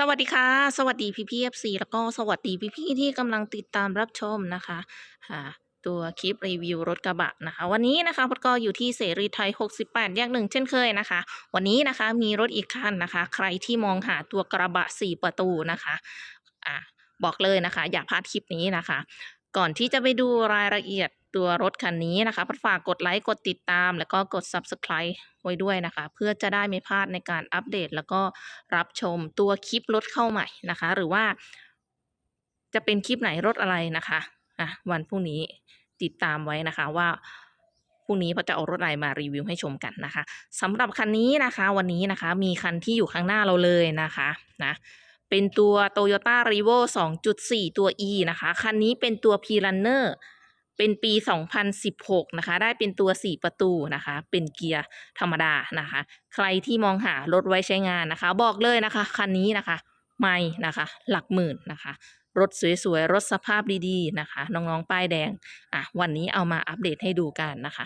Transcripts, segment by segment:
สวัสดีค่ะ สวัสดีพี่พี่เอฟซีแล้วก็สวัสดีพี่พี่ที่กำลังติดตามรับชมนะคะค่ะตัวคลิปรีวิวรถกระบะนะคะ วันนี้นะคะพดก็อยู่ที่เสรีไทย 68 แยกหนึ่งเช่นเคยนะคะ วันนี้นะคะมีรถอีกคันนะคะ ใครที่มองหาตัวกระบะ 4 ประตูนะคะอะบอกเลยนะคะ อย่าพลาดคลิปนี้นะคะ ก่อนที่จะไปดูรายละเอียด ตัวรถคันนี้นะคะฝากกดไลค์กดติดตาม แล้วก็กด subscribe ไว้ด้วยนะคะ เพื่อจะได้ไม่พลาดในการอัปเดต แล้วก็รับชมตัวคลิปรถเข้าใหม่นะคะ หรือว่า จะเป็นคลิปไหนรถอะไรนะคะอะวันพรุ่งนี้ติดตามไว้นะคะว่าพรุ่งนี้พอจะเอารถอะไรมารีวิวให้ชมกันนะคะสำหรับคันนี้นะคะ วันนี้นะคะมีคันที่อยู่ข้างหน้าเราเลยนะคะนะเป็นตัว Toyota r e v o 2.4 ตัว E นะคะ คันนี้เป็นตัว p r u n n e r เป็นปี 2016 นะคะ ได้เป็นตัว 4 ประตูนะคะ เป็นเกียร์ธรรมดานะคะ ใครที่มองหารถไว้ใช้งานนะคะ บอกเลยนะคะ คันนี้นะคะ ไม่นะคะ หลักหมื่นนะคะ รถสวยๆ รถสภาพดีๆ นะคะ น้องๆ ป้ายแดง อะ วันนี้เอามาอัปเดตให้ดูกันนะคะ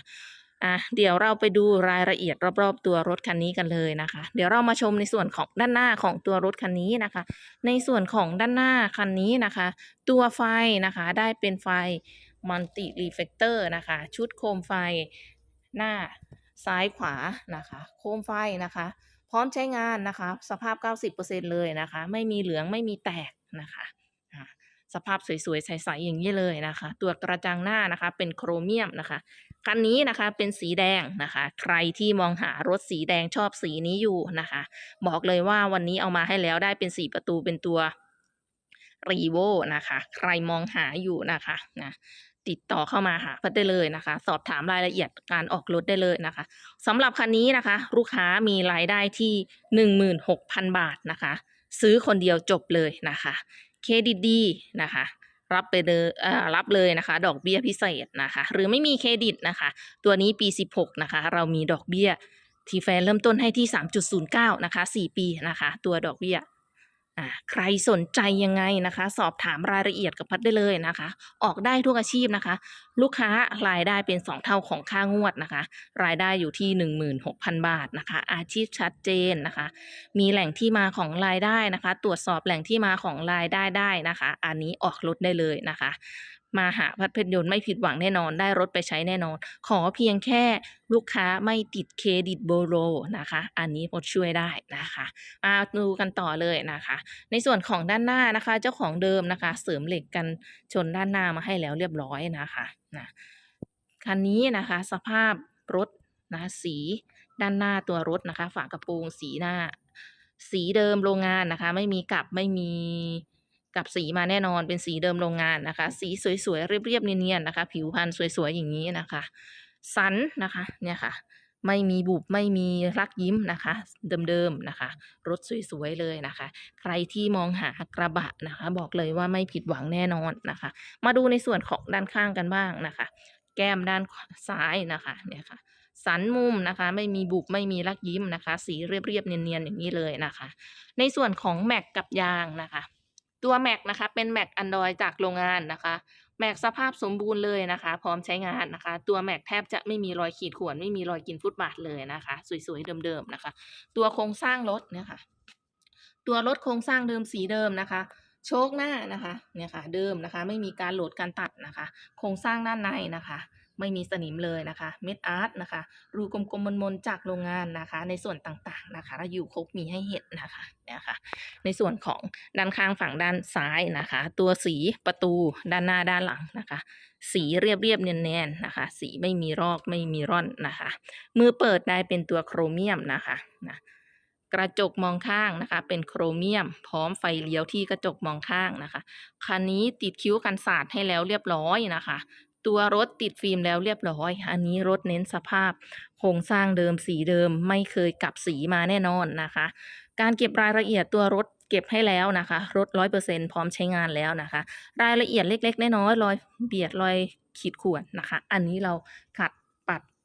อะเดี๋ยวเราไปดูรายละเอียดรอบๆ ตัวรถคันนี้กันเลยนะคะ เดี๋ยวเรามาชมในส่วนของด้านหน้าของตัวรถคันนี้นะคะ ในส่วนของด้านหน้าคันนี้นะคะ ตัวไฟนะคะ ได้เป็นไฟ มัลติรีเฟกเตอร์นะคะ ชุดโคมไฟหน้าซ้ายขวานะคะ โคมไฟนะคะ พร้อมใช้งานนะคะ สภาพ 90%เลยนะคะ ไม่มีเหลืองไม่มีแตกนะคะสภาพสวยๆ ใสๆ อย่างนี้เลยนะคะ ตัวกระจังหน้านะคะ เป็นโครเมียมนะคะ คันนี้นะคะเป็นสีแดงนะคะ ใครที่มองหารถสีแดงชอบสีนี้อยู่นะคะ บอกเลยว่าวันนี้เอามาให้แล้วได้เป็นสีประตูเป็นตัวรีโวนะคะ ใครมองหาอยู่นะคะนะ ติดต่อเข้ามาหาพัดได้เลยนะคะ สอบถามรายละเอียดการออกรถได้เลยนะคะสำหรับคันนี้นะคะ ลูกค้ามีรายได้ที่ 16,000 บาทนะคะ ซื้อคนเดียวจบเลยนะคะเครดิตดีนะคะรับไปเลยเออรับเลยนะคะ ดอกเบี้ยพิเศษนะคะ หรือไม่มีเครดิตนะคะ ตัวนี้ปี 16 นะคะ เรามีดอกเบี้ย ทีแฟนเริ่มต้นให้ที่ 3.09 นะคะ 4 ปีนะคะ ตัวดอกเบี้ย อ่าใครสนใจยังไงนะคะ สอบถามรายละเอียดกับพัดได้เลยนะคะ ออกได้ทุกอาชีพนะคะ ลูกค้ารายได้เป็น 2 เท่าของค่างวดนะคะ รายได้อยู่ที่ 16,000 บาทนะคะ อาชีพชัดเจนนะคะ มีแหล่งที่มาของรายได้นะคะ ตรวจสอบแหล่งที่มาของรายได้ได้นะคะ อันนี้ออกรถได้เลยนะคะ มาหาพัดเพชรยนต์ไม่ผิดหวังแน่นอนได้รถไปใช้แน่นอน ขอเพียงแค่ลูกค้าไม่ติดเครดิตโบโรนะคะ อันนี้พดช่วยได้นะคะมาดูกันต่อเลยนะคะ ในส่วนของด้านหน้านะคะ เจ้าของเดิมนะคะ เสริมเหล็กกันชนด้านหน้ามาให้แล้วเรียบร้อยนะคะนะคันนี้นะคะ สภาพรถนะคะสีด้านหน้าตัวรถนะคะ ฝากระโปรงสีหน้า สีเดิมโรงงานนะคะ ไม่มีกลับไม่มี กับสีมาแน่นอนเป็นสีเดิมโรงงานนะคะ สีสวยๆเรียบๆเนียนๆนะคะ ผิวพรรณสวยๆอย่างนี้นะคะสันนะคะเนี่ยค่ะ ไม่มีบุบไม่มีรักยิ้มนะคะ เดิมๆนะคะ รถสวยๆเลยนะคะ ใครที่มองหากระบะนะคะ บอกเลยว่าไม่ผิดหวังแน่นอนนะคะ มาดูในส่วนของด้านข้างกันบ้างนะคะ แก้มด้านซ้ายนะคะเนี่ยค่ะสันมุมนะคะ ไม่มีบุบไม่มีรักยิ้มนะคะ สีเรียบๆเนียนๆอย่างนี้เลยนะคะ ในส่วนของแม็กกับยางนะคะ ตัวแม็กนะคะ เป็นแม็กอันดรอยจากโรงงานนะคะแม็กสภาพสมบูรณ์เลยนะคะ พร้อมใช้งานนะคะ ตัวแม็กแทบจะไม่มีรอยขีดข่วน ไม่มีรอยกินฟุตบาทเลยนะคะ สวยๆ เดิมๆนะคะ ตัวโครงสร้างรถเนี่ยค่ะ ตัวรถโครงสร้างเดิมสีเดิมนะคะ โชคหน้านะคะ เนี่ยค่ะ เดิมนะคะ ไม่มีการโหลดการตัดนะคะ โครงสร้างด้านในนะคะ ไม่มีสนิมเลยนะคะ เม็ดอาร์ตนะคะ รูกลมๆมนๆจากโรงงานนะคะ ในส่วนต่างๆนะคะแล้วอยู่ครบมีให้เห็นนะคะเนี่ยค่ะในส่วนของด้านข้างฝั่งด้านซ้ายนะคะ ตัวสีประตูด้านหน้าด้านหลังนะคะ สีเรียบเรียบๆเนียนๆนะคะ สีไม่มีรอกไม่มีร่อนนะคะ มือเปิดได้เป็นตัวโครเมียมนะคะนะกระจกมองข้างนะคะ เป็นโครเมียม พร้อมไฟเลี้ยวที่กระจกมองข้างนะคะ คันนี้ติดคิ้วกันสาดให้แล้วเรียบร้อยนะคะ ตัวรถติดฟิล์มแล้วเรียบร้อย อันนี้รถเน้นสภาพโครงสร้างเดิมสีเดิมไม่เคยกลับสีมาแน่นอนนะคะ การเก็บรายละเอียดตัวรถเก็บให้แล้วนะคะ รถร้อยเปอร์เซ็นพร้อมใช้งานแล้วนะคะ รายละเอียดเล็ก ๆ น้อยๆรอยเบียดรอยขีดข่วนนะคะ อันนี้เราขัดปัด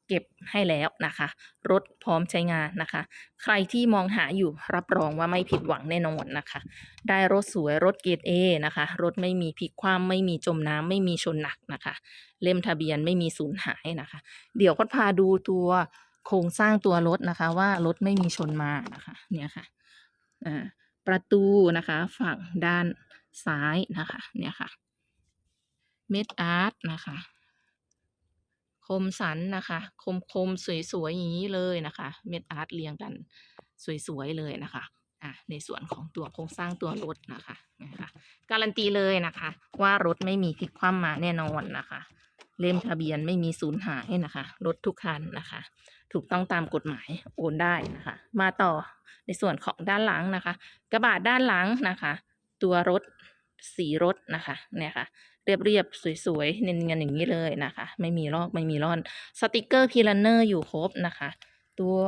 เก็บให้แล้วนะคะ รถพร้อมใช้งานนะคะ ใครที่มองหาอยู่รับรองว่าไม่ผิดหวังแน่นอนนะคะ ได้รถสวยรถเกรดเอนะคะ รถไม่มีพลิกคว่ำไม่มีจมน้ำไม่มีชนหนักนะคะ เล่มทะเบียนไม่มีสูญหายนะคะ เดี๋ยวก็พาดูตัวโครงสร้างตัวรถนะคะว่ารถไม่มีชนมานะคะเนี่ยค่ะอ่าประตูนะคะฝั่งด้านซ้ายนะคะเนี่ยค่ะเม็ดอาร์ตนะคะ คมสันนะคะ คมคมๆสวยๆอย่างนี้เลยนะคะ เม็ดอาร์ตเรียงกันสวยๆเลยนะคะอะในส่วนของตัวโครงสร้างตัวรถนะคะนะคะการันตีเลยนะคะ ว่ารถไม่มีพลิกคว่ำมาแน่นอนนะคะเล่มทะเบียนไม่มีสูญหายนะคะ รถทุกคันนะคะ ถูกต้องตามกฎหมายโอนได้นะคะ มาต่อในส่วนของด้านหลังนะคะ กระบะด้านหลังนะคะ ตัวรถสีรถนะคะเนี่ยค่ะ เรียบๆ สวยๆ เนียนๆอย่างนี้เลยนะคะ ไม่มีลอกไม่มีร่อน สติกเกอร์พีลันเนอร์อยู่ครบนะคะ ตัว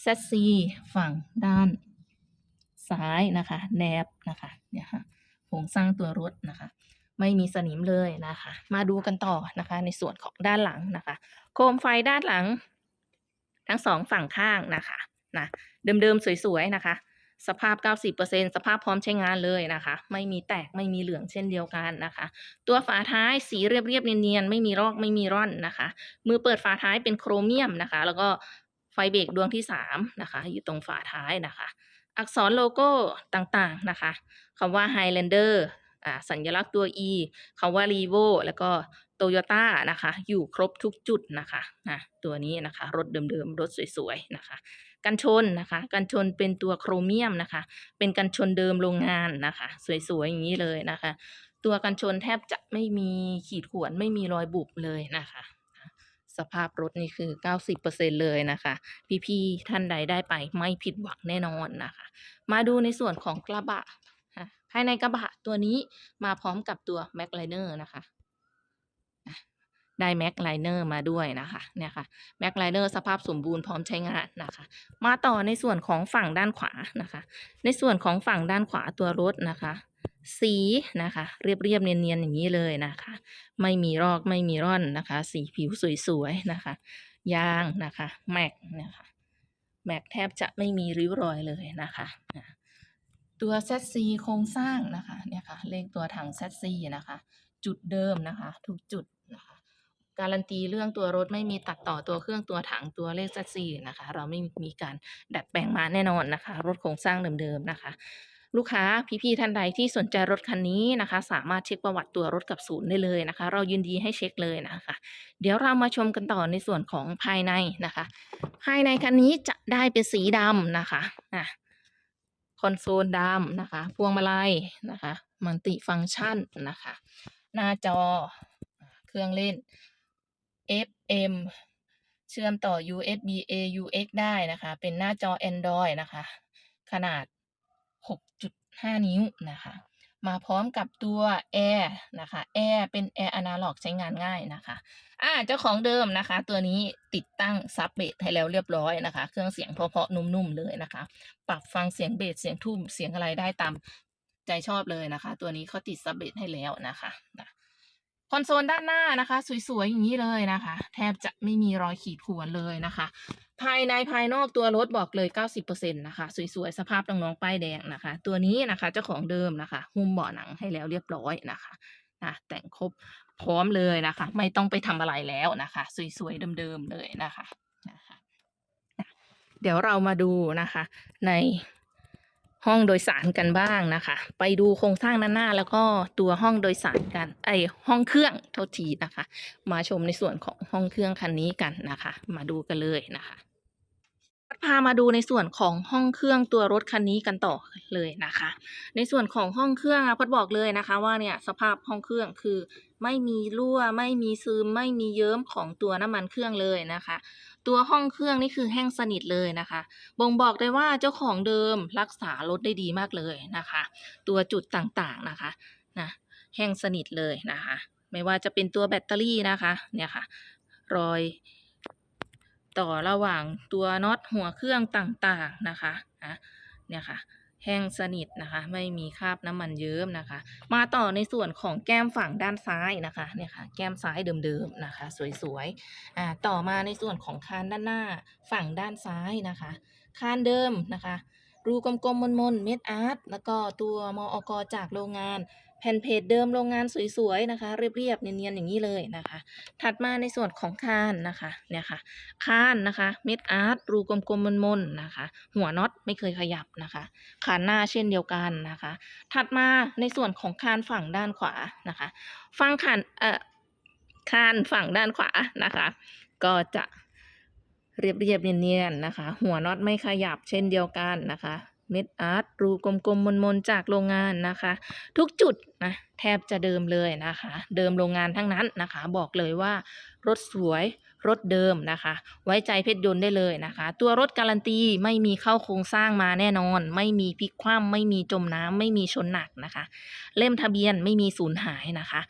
เซตซีฝั่งด้านซ้ายนะคะ แนบนะคะเนี่ยค่ะโครงสร้างตัวรถนะคะ ไม่มีสนิมเลยนะคะ มาดูกันต่อนะคะ ในส่วนของด้านหลังนะคะ โคมไฟด้านหลัง ทั้งสองฝั่งข้างนะคะนะเดิมๆ สวยๆ นะคะ สภาพ 90%สภาพพร้อมใช้งานเลยนะคะ ไม่มีแตกไม่มีเหลืองเช่นเดียวกันนะคะ ตัวฝาท้ายสีเรียบๆเนียนๆไม่มีรอกไม่มีร่อนนะคะ มือเปิดฝาท้ายเป็นโครเมียมนะคะ แล้วก็ไฟเบรกดวงที่3นะคะ อยู่ตรงฝาท้ายนะคะ อักษรโลโก้ต่างๆนะคะคำว่า Highlander อ่าสัญลักษณ์ตัว E คำว่า r e v o แล้วก็ Toyota นะคะ อยู่ครบทุกจุดนะคะนะตัวนี้นะคะ รถเดิมๆ รถสวยๆ นะคะ กันชนนะคะ กันชนเป็นตัวโครเมียมนะคะ เป็นกันชนเดิมโรงงานนะคะ สวยๆอย่างนี้เลยนะคะ ตัวกันชนแทบจะไม่มีขีดข่วนไม่มีรอยบุบเลยนะคะสภาพรถนี่คือ 90%เลยนะคะ พี่ๆท่านใดได้ไปไม่ผิดหวังแน่นอนนะคะ มาดูในส่วนของกระบะภายในกระบะตัวนี้มาพร้อมกับตัว m a c l i n e r นะคะ ได้ m a c l i n e r มาด้วยนะคะเนี่ยค่ะ m a c l i n e r สภาพสมบูรณ์พร้อมใช้งานนะคะ มาต่อในส่วนของฝั่งด้านขวานะคะ ในส่วนของฝั่งด้านขวาตัวรถนะคะสีนะคะ เรียบๆเนียนๆอย่างนี้เลยนะคะ ไม่มีรอกไม่มีร่อนนะคะ สีผิวสวยๆนะคะ ยางนะคะแม็กนะคะแม็กแทบจะไม่มีริ้วรอยเลยนะคะตัวเซตซีโครงสร้างนะคะเนี่ยค่ะเลขตัวถังเซตซีนะคะ จุดเดิมนะคะ ทุกจุด การันตีเรื่องตัวรถไม่มีตัดต่อตัวเครื่องตัวถังตัวเลขเซตซีนะคะ เราไม่มีการดัดแปลงมาแน่นอนนะคะ รถโครงสร้างเดิมๆนะคะ ลูกค้าพี่ๆท่านใดที่สนใจรถคันนี้นะคะ สามารถเช็คประวัติตัวรถกับศูนย์ได้เลยนะคะ เรายินดีให้เช็คเลยนะคะ เดี๋ยวเรามาชมกันต่อในส่วนของภายในนะคะ ภายในคันนี้จะได้เป็นสีดำนะคะอะคอนโซลดำนะคะ พวงมาลัยนะคะ มัลติฟังก์ชันนะคะ หน้าจอเครื่องเล่น FM เชื่อมต่อ USB AUX ได้นะคะ เป็นหน้าจอ Android นะคะ ขนาด 6.5 นิ้วนะคะ มาพร้อมกับตัว Air นะคะ Air เป็น Air Analog ใช้งานง่ายนะคะ อ่า เจ้าของเดิมนะคะ ตัวนี้ติดตั้งซับเบสให้แล้วเรียบร้อยนะคะ เครื่องเสียงเพาะๆนุ่มๆเลยนะคะ ปรับฟังเสียงเบสเสียงทุ่มเสียงอะไรได้ตามใจชอบเลยนะคะ ตัวนี้เขาติดซับเบสให้แล้วนะคะนะ คอนโซลด้านหน้านะคะ สวยๆ อย่างนี้เลยนะคะ แทบจะไม่มีรอยขีดข่วนเลยนะคะ ภายในภายนอกตัวรถบอกเลย 90%นะคะ สวยๆ สภาพน้องๆป้ายแดงนะคะ ตัวนี้นะคะเจ้าของเดิมนะคะ หุ้มเบาะหนังให้แล้วเรียบร้อยนะคะนะแต่งครบพร้อมเลยนะคะ ไม่ต้องไปทำอะไรแล้วนะคะ สวยๆ เดิมๆ เลยนะคะนะคะอะเดี๋ยวเรามาดูนะคะใน ห้องโดยสารกันบ้างนะคะ ไปดูโครงสร้างด้านหน้า แล้วก็ตัวห้องโดยสารกัน ไอห้องเครื่องโทษทีนะคะ มาชมในส่วนของห้องเครื่องคันนี้กันนะคะ มาดูกันเลยนะคะพามาดูในส่วนของห้องเครื่องตัวรถคันนี้กันต่อเลยนะคะ ในส่วนของห้องเครื่องอะพัดบอกเลยนะคะ ว่าเนี่ยสภาพห้องเครื่องคือ ไม่มีรั่ว ไม่มีซึม ไม่มีเยิ้มของตัวน้ำมันเครื่องเลยนะคะ ตัวห้องเครื่องนี่คือแห้งสนิทเลยนะคะ บ่งบอกได้ว่าเจ้าของเดิมรักษารถได้ดีมากเลยนะคะ ตัวจุดต่างๆนะคะนะแห้งสนิทเลยนะคะ ไม่ว่าจะเป็นตัวแบตเตอรี่นะคะเนี่ยค่ะ รอยต่อระหว่างตัวน็อตหัวเครื่องต่างๆนะคะนะเนี่ยค่ะ แห้งสนิทนะคะ ไม่มีคราบน้ำมันเยิ้มนะคะ มาต่อในส่วนของแก้มฝั่งด้านซ้ายนะคะเนี่ยค่ะแก้มซ้ายเดิมๆนะคะ สวยๆอ่าต่อมาในส่วนของคานด้านหน้าฝั่งด้านซ้ายนะคะ คานเดิมนะคะ รูกลมๆมนๆเม็ดอาร์ตแล้วก็ตัวมออกจากโรงงาน แผ่นเพจเดิมโรงงานสวยๆนะคะ เรียบๆเนียนๆอย่างนี้เลยนะคะ ถัดมาในส่วนของคานนะคะเนี่ยค่ะคานนะคะเม็ดอาร์ตรูกลมๆมนๆนะคะ หัวน็อตไม่เคยขยับนะคะคานหน้าเช่นเดียวกันนะคะ ถัดมาในส่วนของคานฝั่งด้านขวานะคะฝั่งคานเอ่อคานฝั่งด้านขวานะคะ ก็จะเรียบๆเนียนๆนะคะ หัวน็อตไม่ขยับเช่นเดียวกันนะคะ เม็ดอาร์ตรูกลมๆมนๆจากโรงงานนะคะ ทุกจุดนะแทบจะเดิมเลยนะคะ เดิมโรงงานทั้งนั้นนะคะ บอกเลยว่ารถสวยรถเดิมนะคะ ไว้ใจเพชรยนต์ได้เลยนะคะ ตัวรถการันตีไม่มีเข้าโครงสร้างมาแน่นอน ไม่มีพลิกคว่ำไม่มีจมน้ำไม่มีชนหนักนะคะ เล่มทะเบียนไม่มีสูญหายนะคะ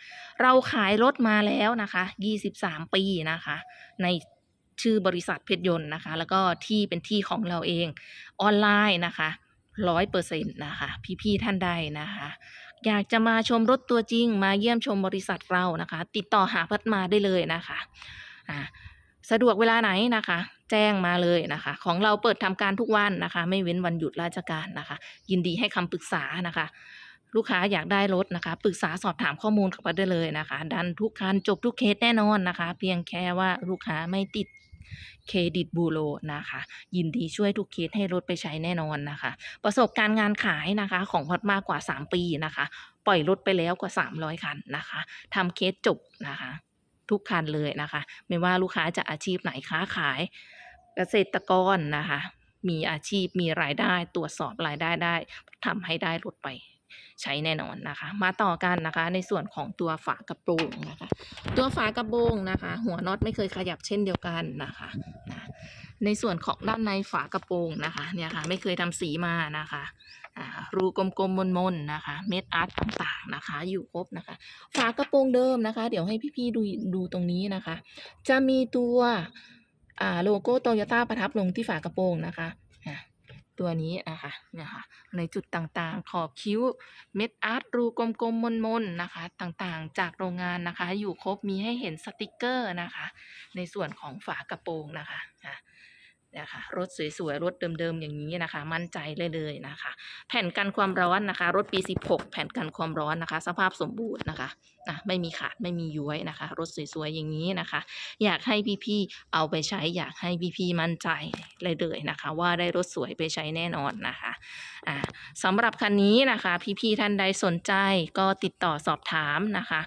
เราขายรถมาแล้วนะคะ 23 ปีนะคะ ในชื่อบริษัทเพชรยนต์นะคะ แล้วก็ที่เป็นที่ของเราเองออนไลน์นะคะ ร้อยเปอร์เซ็นต์นะคะ พี่ๆท่านใดนะคะ อยากจะมาชมรถตัวจริง มาเยี่ยมชมบริษัทเรานะคะ ติดต่อหาพัดมาได้เลยนะคะอ่าสะดวกเวลาไหนนะคะ แจ้งมาเลยนะคะ ของเราเปิดทำการทุกวันนะคะ ไม่เว้นวันหยุดราชการนะคะ ยินดีให้คำปรึกษานะคะ ลูกค้าอยากได้รถนะคะปรึกษาสอบถามข้อมูลกับเราได้เลยนะคะ ดันทุกคันจบทุกเคสแน่นอนนะคะ เพียงแค่ว่าลูกค้าไม่ติด เครดิตบูโรนะคะ ยินดีช่วยทุกเคสให้รถไปใช้แน่นอนนะคะ ประสบการณ์งานขายนะคะของพอดมากกว่า 3 ปีนะคะ ปล่อยรถไปแล้วกว่า 300 คันนะคะทำเคสจบนะคะ ทุกคันเลยนะคะ ไม่ว่าลูกค้าจะอาชีพไหนค้าขายเกษตรกรนะคะ มีอาชีพมีรายได้ตรวจสอบรายได้ได้ทำให้ได้รถไป ใช้แน่นอนนะคะ มาต่อกันนะคะในส่วนของตัวฝากระโปรงนะคะ ตัวฝากระโปรงนะคะ หัวน็อตไม่เคยขยับเช่นเดียวกันนะคะนะในส่วนของด้านในฝากระโปรงนะคะเนี่ยค่ะไม่เคยทำสีมานะคะรูกลมๆมนๆนะคะ เม็ดอาร์ตต่างๆนะคะ อยู่ครบนะคะ ฝากระโปรงเดิมนะคะ เดี๋ยวให้พี่ๆดูดูตรงนี้นะคะ จะมีตัวโลโก้โตโยต้าประทับลงที่ฝากระโปรงนะคะ ตัวนี้นะคะเนี่ยค่ะในจุดต่างๆ ขอบคิ้วเม็ดอาร์ตรูกลมๆมนๆนะคะต่างๆ จากโรงงานนะคะ อยู่ครบมีให้เห็นสติกเกอร์นะคะ ในส่วนของฝากระโปรงนะคะ อะคะรถสวยๆ รถเดิมๆ อย่างนี้นะคะ มั่นใจเลยเลยนะคะ แผ่นกันความร้อนนะคะ รถปี 16 แผ่นกันความร้อนนะคะ สภาพสมบูรณ์นะคะอะไม่มีขาดไม่มีย้วยนะคะ รถสวยๆ อย่างนี้นะคะ อยากให้พี่ๆ เอาไปใช้ อยากให้พี่ๆ มั่นใจเลยเลยนะคะ ว่าได้รถสวยไปใช้แน่นอนนะคะอ่าสำหรับคันนี้นะคะ พี่ๆ ท่านใดสนใจก็ติดต่อสอบถามนะคะ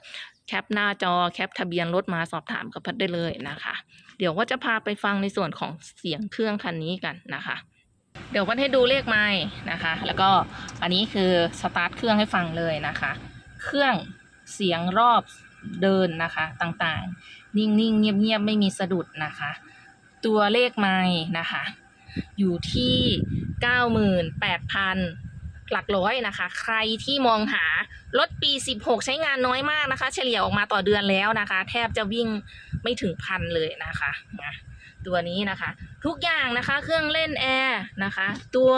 แคปหน้าจอแคปทะเบียนรถมาสอบถามกับพัดได้เลยนะคะ เดี๋ยวก็จะพาไปฟังในส่วนของเสียงเครื่องคันนี้กันนะคะ เดี๋ยวพัดให้ดูเลขไม้นะคะ แล้วก็อันนี้คือสตาร์ทเครื่องให้ฟังเลยนะคะ เครื่องเสียงรอบเดินนะคะต่างๆ นิ่งๆ เงียบๆ ไม่มีสะดุดนะคะ ตัวเลขไม้นะคะ อยู่ที่ 98,000 หลักร้อยนะคะ ใครที่มองหา รถปี 16 ใช้งานน้อยมากนะคะ เฉลี่ยออกมาต่อเดือนแล้วนะคะ แทบจะวิ่งไม่ถึงพันเลยนะคะนะตัวนี้นะคะ ทุกอย่างนะคะเครื่องเล่นแอร์นะคะ ตัว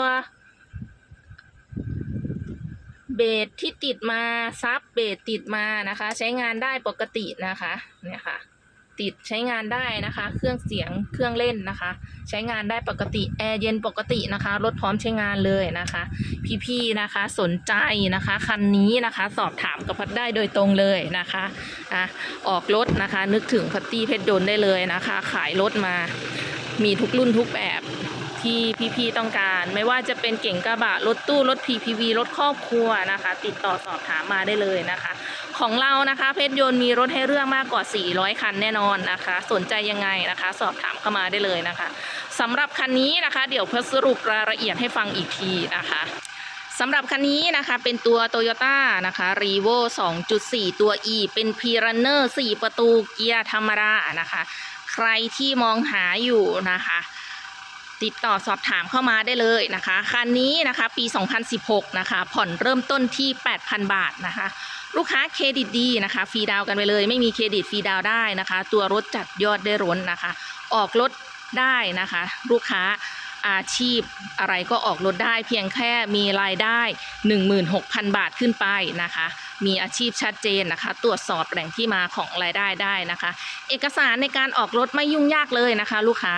เบสที่ติดมาซับเบสติดมานะคะ ใช้งานได้ปกตินะคะเนี่ยค่ะ ติดใช้งานได้นะคะ เครื่องเสียงเครื่องเล่นนะคะ ใช้งานได้ปกติแอร์เย็นปกตินะคะรถพร้อมใช้งานเลยนะคะ พี่ๆนะคะสนใจนะคะคันนี้นะคะ สอบถามกับพัดได้โดยตรงเลยนะคะอะออกรถนะคะ นึกถึงพัตตี้เพชรยนต์ได้เลยนะคะ ขายรถมามีทุกรุ่นทุกแบบที่พี่ๆต้องการไม่ว่าจะเป็นเก่งกระบะรถตู้รถ PPV รถครอบครัวนะคะ ติดต่อสอบถามมาได้เลยนะคะ ของเรานะคะเพชรยนต์มีรถให้เลือกมากกว่า 400 คันแน่นอนนะคะ สนใจยังไงนะคะ สอบถามเข้ามาได้เลยนะคะสำหรับคันนี้นะคะ เดี๋ยวเพื่อสรุปรายละเอียดให้ฟังอีกทีนะคะสำหรับคันนี้นะคะเป็นตัว Toyota นะคะ r e v o 2.4 ตัว E เป็น p r u n n e r 4 ประตูเกียร์ธรรมดานะคะ ใครที่มองหาอยู่นะคะติดต่อสอบถามเข้ามาได้เลยนะคะ คันนี้นะคะปี 2016 นะคะ ผ่อนเริ่มต้นที่ 8,000 บาทนะคะ ลูกค้าเครดิตดีนะคะฟรีดาวกันไปเลย ไม่มีเครดิตฟรีดาวได้นะคะ ตัวรถจัดยอดได้ร้นนะคะ ออกรถได้นะคะ ลูกค้าอาชีพอะไรก็ออกรถได้เพียงแค่มีรายได้ 16,000 บาทขึ้นไปนะคะ มีอาชีพชัดเจนนะคะ ตรวจสอบแหล่งที่มาของรายได้ได้นะคะ เอกสารในการออกรถไม่ยุ่งยากเลยนะคะ ลูกค้า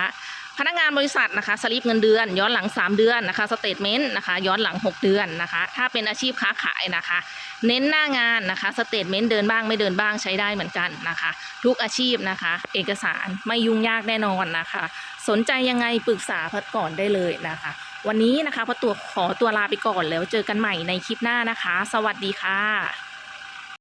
พนักงานบริษัทนะคะสลิปเงินเดือน ย้อนหลัง 3 เดือนนะคะสเตทเมนต์นะคะย้อนหลัง 6 เดือนนะคะ ถ้าเป็นอาชีพค้าขายนะคะ เน้นหน้างานนะคะสเตทเมนต์เดินบ้างไม่เดินบ้างใช้ได้เหมือนกันนะคะ ทุกอาชีพนะคะ เอกสารไม่ยุ่งยากแน่นอนนะคะ สนใจยังไงปรึกษาพัดก่อนได้เลยนะคะ วันนี้นะคะพัดตัวขอตัวลาไปก่อนแล้วเจอกันใหม่ในคลิปหน้านะคะ สวัสดีค่ะ